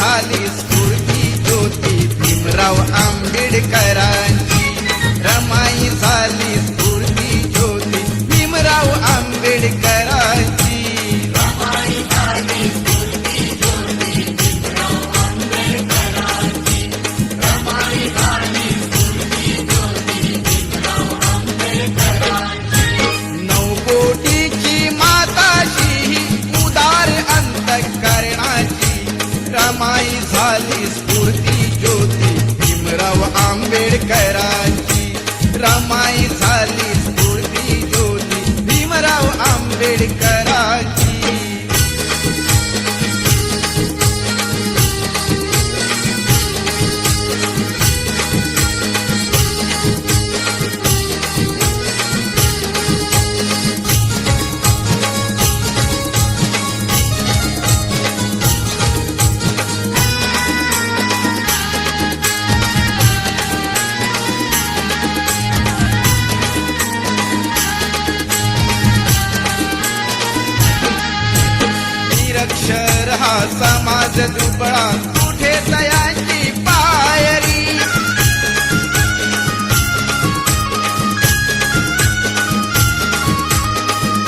Ali आंबेडकरांची रमाई झाली स्फूर्ती ज्योती भीमराव आंबेडकर समाज दुबळा कुठे तयाची पायरी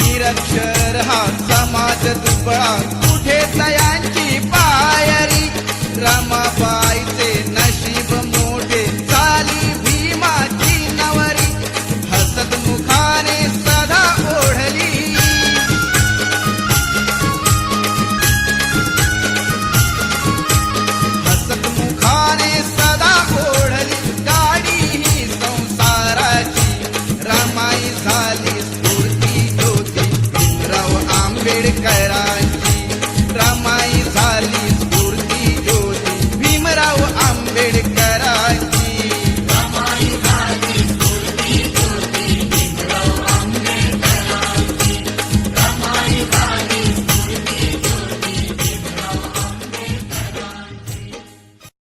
निरक्षर हा समाज दुबळा.